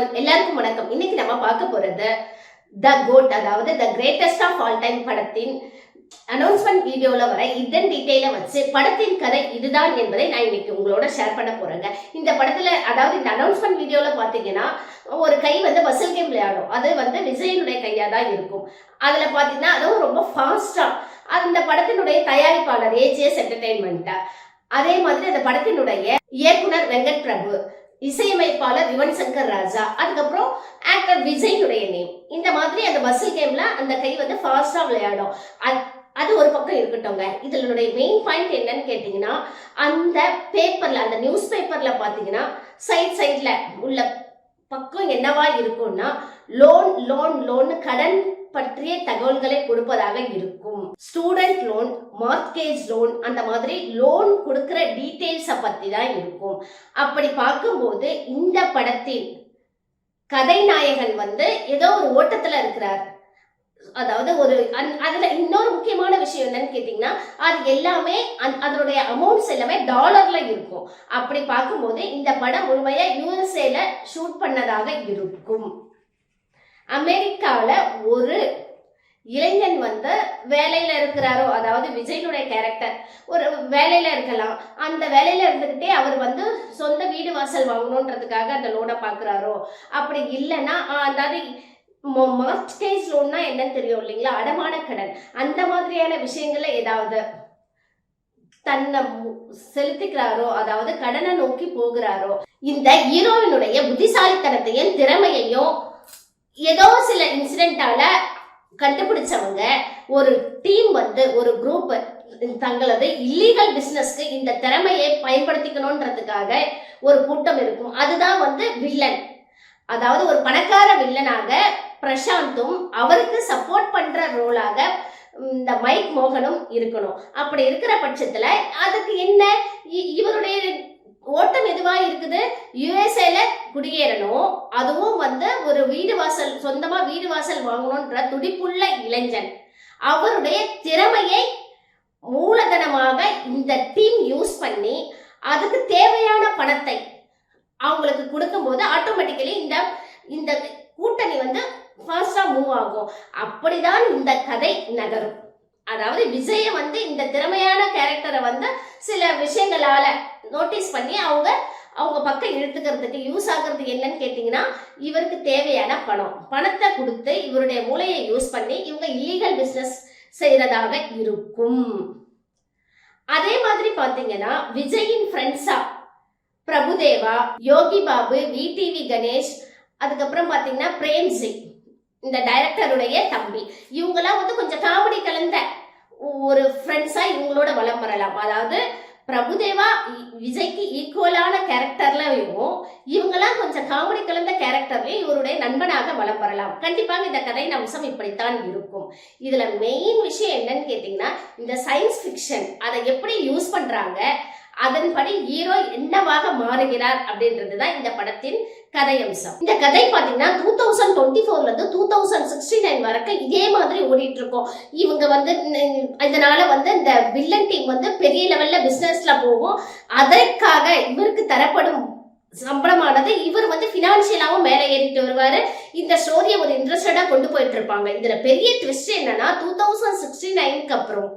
One எல்லாருக்கும் வணக்கம். இன்னைக்கு நம்ம பார்க்க போறது த கோட் அதாவது the greatest of all time படத்தின் அனௌன்ஸ்மெண்ட் வீடியோல வர இதன் டீட்டெயில வச்சு படத்தின் கதை இதுதான் என்பதை நான் இன்னைக்கு உங்களோட ஷேர் பண்ண போறேங்க. இந்த படத்துல அதாவது இந்த அனௌன்ஸ்மெண்ட் வீடியோல பாத்தீங்கன்னா ஒரு கை வந்து பசில் கேம் விளையாடும். அது வந்து விஜயனுடைய கையா தான் இருக்கும். அதுல பாத்தீங்கன்னா அதுவும் ரொம்ப ஃபாஸ்டா அந்த படத்தினுடைய தயாரிப்பாளர் ஏஜிஎஸ் என்டர்டைன்மெண்ட் அதே மாதிரி அந்த படத்தினுடைய இயக்குனர் வெங்கட் பிரபு. இசையமைப்பாளர் யுவன் சங்கர் ராஜா. அதுக்கப்புறம் ஆக்டர் விஜய்னுடைய நேம் இந்த மாதிரி அந்த பஸ்ஸில் கேம்ல அந்த கை வந்து ஃபாஸ்டா விளையாடும். அது- அது ஒரு பக்கம் இருக்கட்டும்ங்க. இதனுடைய மெயின் பாயிண்ட் என்னன்னு கேட்டிங்கன்னா அந்த பேப்பர்ல அந்த நியூஸ் பேப்பர்ல பாத்தீங்கன்னா சைட் சைட்ல உள்ள பக்கம் என்னவா இருக்கும்னா லோன் லோன் லோன் கடன் பற்றிய தகவல்களை கொடுப்பதாக இருக்கும். ஸ்டூடெண்ட் லோன் மார்க்கேஜ் லோன் அந்த மாதிரி லோன் கொடுக்குற டீட்டெயில்ஸை பற்றி தான் இருக்கும். அப்படி பார்க்கும்போது இந்த படத்தின் கதைநாயகன் வந்து ஏதோ ஒரு ஓட்டத்தில் இருக்கிறார். அதாவது ஒரு அந்- அதுல இன்னொரு முக்கியமான விஷயம் என்னன்னு கேட்டீங்கன்னா அது எல்லாமே அந் அதனுடைய அமௌண்ட்ஸ் எல்லாமே டாலர்ல இருக்கும். அப்படி பார்க்கும்போது இந்த படம் முழுமையா யூஎஸ்ஏல ஷூட் பண்ணதாக இருக்கும். அமெரிக்காவில் ஒரு இளைஞன் வந்து வேலையில இருக்கிறாரோ அதாவது விஜயனுடைய கேரக்டர் ஒரு வேலையில இருக்கலாம். அந்த வேலையில இருந்துகிட்டே அவர் வந்து சொந்த வீடு வாசல் வாங்கணுன்றதுக்காக அந்த லோனை பாக்குறாரோ அப்படி இல்லைன்னா அதாவது மார்க்கேஜ் லோன்னா என்னன்னு தெரியும் இல்லைங்களா? அடமான கடன். அந்த மாதிரியான விஷயங்கள்ல ஏதாவது தன்னை செலுத்திக்கிறாரோ அதாவது கடனை நோக்கி போகிறாரோ இந்த ஹீரோவினுடைய புத்திசாலித்தனத்தையும் திறமையையும் ஏதோ சில இன்சிடென்டால கண்டுபிடிச்சவங்க ஒரு டீம் வந்து ஒரு குரூப் தங்களது இல்லீகல் பிசினஸ்க்கு இந்த திறமையை பயன்படுத்திக்கணுன்றதுக்காக ஒரு கூட்டம் இருக்கும். அதுதான் வந்து வில்லன் அதாவது ஒரு பணக்கார வில்லனாக பிரசாந்தும் அவருக்கு சப்போர்ட் பண்ற ரோலாக இந்த மைக் மோகனும் இருக்கணும். அப்படி இருக்கிற பட்சத்துல அதுக்கு என்ன? இ- இவருடைய ஓட்டம் எதுவா இருக்குது? யுஎஸ்ஏல குடியேறணும். அதுவும் வந்து ஒரு வீடு வாசல் சொந்தமா வீடு வாசல் வாங்கணும்ன்ற துடிப்புள்ள இளைஞன். அவருடைய திறமையை மூலதனமாக இந்த டீம் யூஸ் பண்ணி அதுக்கு தேவையான பணத்தை அவங்களுக்கு கொடுக்கும்போது ஆட்டோமேட்டிக்கலி இந்த இந்த கூட்டணி வந்து ஃபாஸ்டா மூவ் ஆகும். அப்படிதான் இந்த கதை நகரும். அதாவது விஜய வந்து இந்த திறமையான கேரக்டரை வந்து சில விஷயங்களால நோட்டீஸ் பண்ணி அவங்க அவங்க பக்கம் இழுத்துக்கிறதுக்கு யூஸ் ஆகுறது என்னன்னு கேட்டிங்கன்னா இவருக்கு தேவையான பணம். பணத்தை கொடுத்து இவருடைய மூளையை யூஸ் பண்ணி இவங்க இல்லீகல் பிஸ்னஸ் செய்கிறதாக இருக்கும். அதே மாதிரி பார்த்தீங்கன்னா விஜயின் ஃப்ரெண்ட்ஸா பிரபுதேவா யோகி பாபு விடிவி கணேஷ் அதுக்கப்புறம் பார்த்தீங்கன்னா பிரேம்சிங் இந்த டைரக்டருடைய தம்பி. இவங்கெல்லாம் வந்து கொஞ்சம் காமெடி கலந்த ஒரு ஃப்ரெண்ட்ஸா இவங்களோட வலம் வரலாம். அதாவது பிரபுதேவா இ- விஜய்க்கு ஈக்குவலான கேரக்டர்லயும் இவங்கெல்லாம் கொஞ்சம் காமெடி கலந்த கேரக்டர்லயும் இவருடைய நண்பனாக வளம் வரலாம். கண்டிப்பாக இந்த கதையின் அம்சம் இப்படித்தான் இருக்கும். இதுல மெயின் விஷயம் என்னன்னு கேட்டீங்கன்னா இந்த சயின்ஸ் ஃபிக்ஷன் அதை எப்படி யூஸ் பண்றாங்க அதன்படி ஹீரோ என்னவாக மாறுகிறார் அப்படின்றது தான் இந்த படத்தின் கதை அம்சம் இந்த கதை பாத்தீங்கன்னா டூ தௌசண்ட் டுவெண்ட்டி ஃபோர்ல இருந்து டூ தௌசண்ட் சிக்ஸ்டி நைன் வரைக்கும் இதே மாதிரி ஓடிட்டு இருக்கோம் இவங்க வந்து இதனால வந்து இந்த வில்லன் டீம் வந்து பெரிய லெவல்ல பிசினஸ்ல போகும். அதற்காக இவருக்கு தரப்படும் சம்பளமானது இவர் வந்து பினான்சியலாகவும் மேலே ஏறிட்டு வருவார். இந்த ஸ்டோரியை ஒரு இன்ட்ரெஸ்டடாக கொண்டு போயிட்டு இருப்பாங்க இதில் பெரிய ட்விஸ்ட் என்னன்னா டூ தௌசண்ட் சிக்ஸ்டி நைனுக்கு அப்புறம்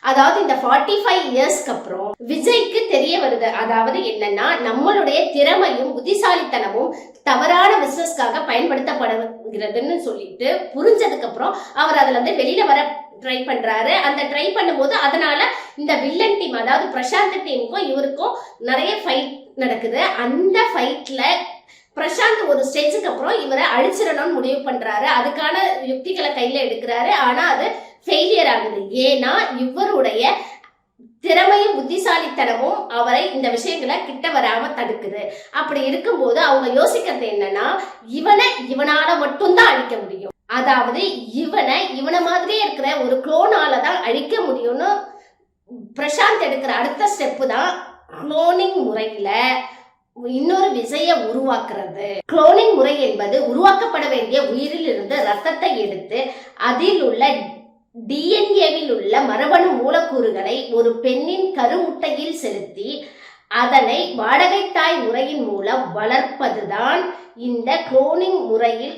அதாவது இந்த ஃபார்ட்டி ஃபைவ் இயர்ஸ்க்கு அப்புறம் விஜய்க்கு தெரிய வருது. அதாவது என்னன்னா நம்மளுடைய திறமையும் புத்திசாலித்தனமும் தவறான பிசினஸ்க்காக பயன்படுத்தப்படுகிறதுன்னு சொல்லிட்டு புரிஞ்சதுக்கு அப்புறம் அவர் அதுல இருந்து வெளியில வர ட்ரை பண்றாரு. அந்த ட்ரை பண்ணும்போது அதனால இந்த வில்லன் டீம் அதாவது பிரசாந்த் டீமுக்கும் இவருக்கும் நிறைய ஃபைட் நடக்குது. அந்த ஃபைட்ல பிரசாந்த் ஒரு ஸ்டேஜுக்கு அப்புறம் இவரை அழிச்சிடணும்னு முடிவு பண்றாரு. அதுக்கான யுக்திகளை கையில எடுக்கிறாரு. ஆனா அது ஃபெயிலியர் ஆகுது ஏன்னா இவருடைய திறமையும் புத்திசாலித்தனமும் அவரை இந்த விஷயங்களை கிட்ட வராம தடுக்குது. அப்படி இருக்கும்போது அவங்க யோசிக்கிறது என்னன்னா இவனை இவனால மட்டும்தான் அழிக்க முடியும். அதாவது இவனை இவனை மாதிரியே இருக்கிற ஒரு குளோனால தான் அழிக்க முடியும்னு பிரசாந்த் எடுக்கிற அடுத்த ஸ்டெப்பு தான் குளோனிங் முறையில இன்னொரு விசைய உருவாக்குறது. குளோனிங் முறை என்பது உருவாக்கப்பட வேண்டிய உயிரில் இருந்து ரத்தத்தை எடுத்து அதில் உள்ள டிஎன்ஏவில் உள்ள மரபணு மூலக்கூறுகளை ஒரு பெண்ணின் கருமுட்டையில் செலுத்தி அதனை வாடகை தாய் முறையின் மூலம் வளர்ப்பதுதான் இந்த குரோனிங் முறையில்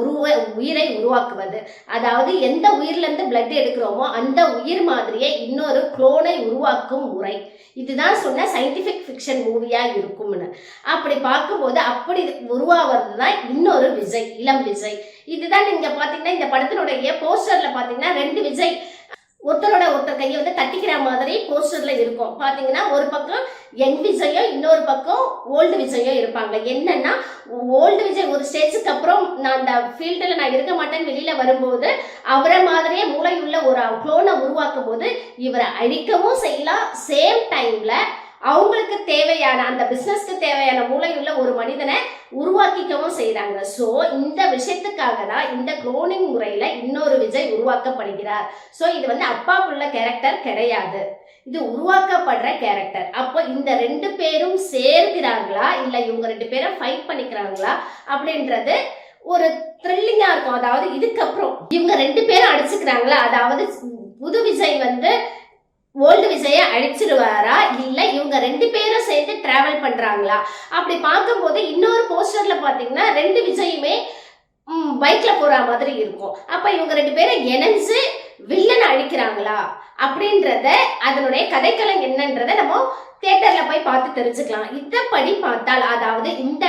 உருவ உயிரை உருவாக்குவது. அதாவது எந்த உயிர்லேருந்து பிளட் எடுக்கிறோமோ அந்த உயிர் மாதிரியே இன்னொரு குளோனை உருவாக்கும் முறை. இதுதான் சொன்ன சயின்டிஃபிக் ஃபிக்ஷன் மூவியாக இருக்கும்னு. அப்படி பார்க்கும்போது அப்படி உருவாவது தான் இன்னொரு விஜய் இளம் விஜய். இதுதான் நீங்கள் பார்த்தீங்கன்னா இந்த படத்தினுடைய போஸ்டரில் பார்த்தீங்கன்னா ரெண்டு விஜய் கையை வந்து தட்டிக்கிற மாதிரி போஸ்டர்ல இருக்கும். பாத்தீங்கன்னா ஒரு பக்கம் யங் விஜயும் இன்னொரு பக்கம் ஓல்டு விஜயோ இருப்பாங்க. என்னன்னா ஓல்டு விஜய் ஒரு ஸ்டேஜுக்கு அப்புறம் நான் அந்த ஃபீல்டில் நான் இருக்க மாட்டேன்னு வெளியில வரும்போது அவரை மாதிரியே மூளையுள்ள ஒரு குளோனை உருவாக்கும் போது இவரை அழிக்கவும் செய்யலாம். சேம் டைம்ல அவங்களுக்கு தேவையான அந்த பிசினஸ்க்கு தேவையான மூளையுள்ள ஒரு மனிதனை உருவாக்கிக்கவும் செய்கிறாங்க ஸோ இந்த விஷயத்துக்காக தான் இந்த குளோனிங் முறையில் இன்னொரு விஜய் உருவாக்கப்படுகிறார். ஸோ இது வந்து அப்பா கேரக்டர் கிடையாது. இது உருவாக்கப்படுற கேரக்டர் அப்போ இந்த ரெண்டு பேரும் சேர்கிறாங்களா இல்லை இவங்க ரெண்டு பேரும் ஃபைட் பண்ணிக்கிறாங்களா? அப்படின்றது ஒரு த்ரில்லிங்கா இருக்கும். அதாவது இதுக்கப்புறம் இவங்க ரெண்டு பேரும் அடிச்சுக்கிறாங்களா? அதாவது புது விஜய் வந்து ஓல்டு விஜயை அழிச்சிருவாரா? இல்லை இவங்க ரெண்டு பேரும் சேர்ந்து டிராவல் பண்ணுறாங்களா அப்படி பார்க்கும்போது இன்னொரு போஸ்டரில் பார்த்தீங்கன்னா ரெண்டு விஜயுமே பைக்கில் போகிற மாதிரி இருக்கும். அப்போ இவங்க ரெண்டு பேரும் இணைஞ்சு வில்லனை அழிக்கிறாங்களா? அப்படின்றத அதனுடைய கதைக்களம் என்னன்றதை நம்ம தேட்டரில் போய் பார்த்து தெரிஞ்சுக்கலாம். இதப்படி பார்த்தால் அதாவது இந்த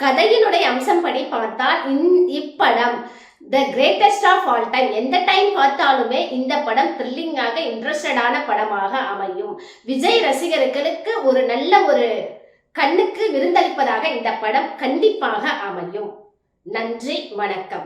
கதையினுடைய அம்சம் படி பார்த்தால் இன் இப்படம் the greatest of all time எந்த டைம் பார்த்தாலுமே இந்த படம் த்ரில்லிங்காக இன்ட்ரெஸ்டடான படமாக அமையும். விஜய் ரசிகர்களுக்கு ஒரு நல்ல ஒரு கண்ணுக்கு விருந்தளிப்பதாக இந்த படம் கண்டிப்பாக அமையும். நன்றி வணக்கம்.